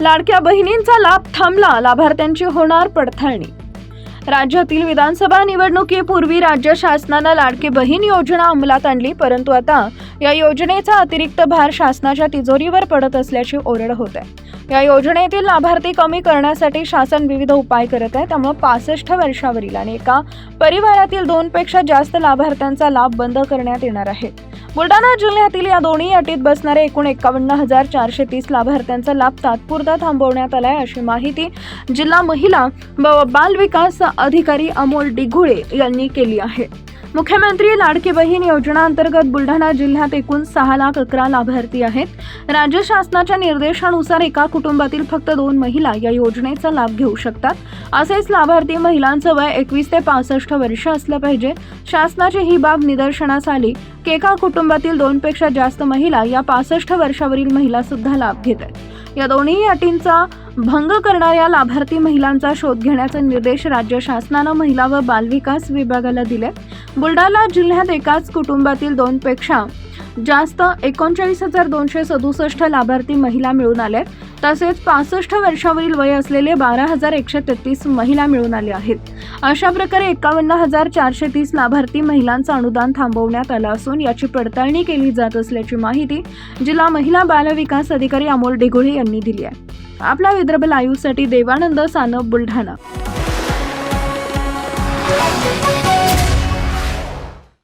लाडक्या बहिणींचा लाभ थांबला लाभार्थ्यांची होणार पडताळणी राज्यातील विधानसभा निवडणुकीपूर्वी राज्य शासनानं लाडकी बहीण योजना अंमलात आणली परंतु आता या योजनेचा अतिरिक्त भार शासनाच्या तिजोरीवर पडत असल्याची ओरड होत आहे. या योजनेतील लाभार्थी कमी करण्यासाठी शासन विविध उपाय करत आहे त्यामुळे पासष्ट वर्षावरील आणि एका परिवारातील दोनपेक्षा जास्त लाभार्थ्यांचा लाभ बंद करण्यात येणार आहे. बुलढाणा जिल्ह्यातील या दोन्ही अटीत बसणारे एकूण एकावन्न हजार चारशे तीस लाभार्थ्यांचा लाभ तात्पुरता थांबवण्यात आलाय अशी माहिती जिल्हा महिला व बाल विकास अधिकारी अमोल डिघुळे यांनी केली आहे. मुख्यमंत्री लाडकी बहीण योजना अंतर्गत बुलढाणा जिल्ह्यात एकूण सहा लाख अकरा लाभार्थी आहेत. राज्य शासनाच्या निर्देशानुसार एका कुटुंबातील फक्त दोन महिला या योजनेचा लाभ घेऊ शकतात. असेच लाभार्थी महिलांचं वय एकवीस ते पासष्ट वर्ष असलं पाहिजे. शासनाची ही बाब निदर्शनास आली की एका कुटुंबातील दोनपेक्षा जास्त महिला या पासष्ट वर्षावरील महिला सुद्धा लाभ घेत आहेत. या दोन्ही अटींचा भंग करणाऱ्या लाभार्थी महिलांचा शोध घेण्याचे निर्देश राज्य शासनानं महिला व बालविकास विभागाला दिले. बुलढाणा जिल्ह्यात एकाच कुटुंबातील दोनपेक्षा जास्त एकोणचाळीस हजार दोनशे सदुसष्ट लाभार्थी महिला मिळून आले. तसेच पासष्ट वर्षावरील वय असलेले बारा हजार एकशे तेहतीस महिला मिळून आले आहेत. अशा प्रकारे एकावन्न हजार चारशे तीस लाभार्थी महिलांचं अनुदान थांबवण्यात आलं असून याची पडताळणी केली जात असल्याची माहिती जिल्हा महिला बालविकास अधिकारी अमोल डिगोळे यांनी दिली आहे. आपला विदर्भ लाईव्हसाठी देवानंद सानप बुलढाणा.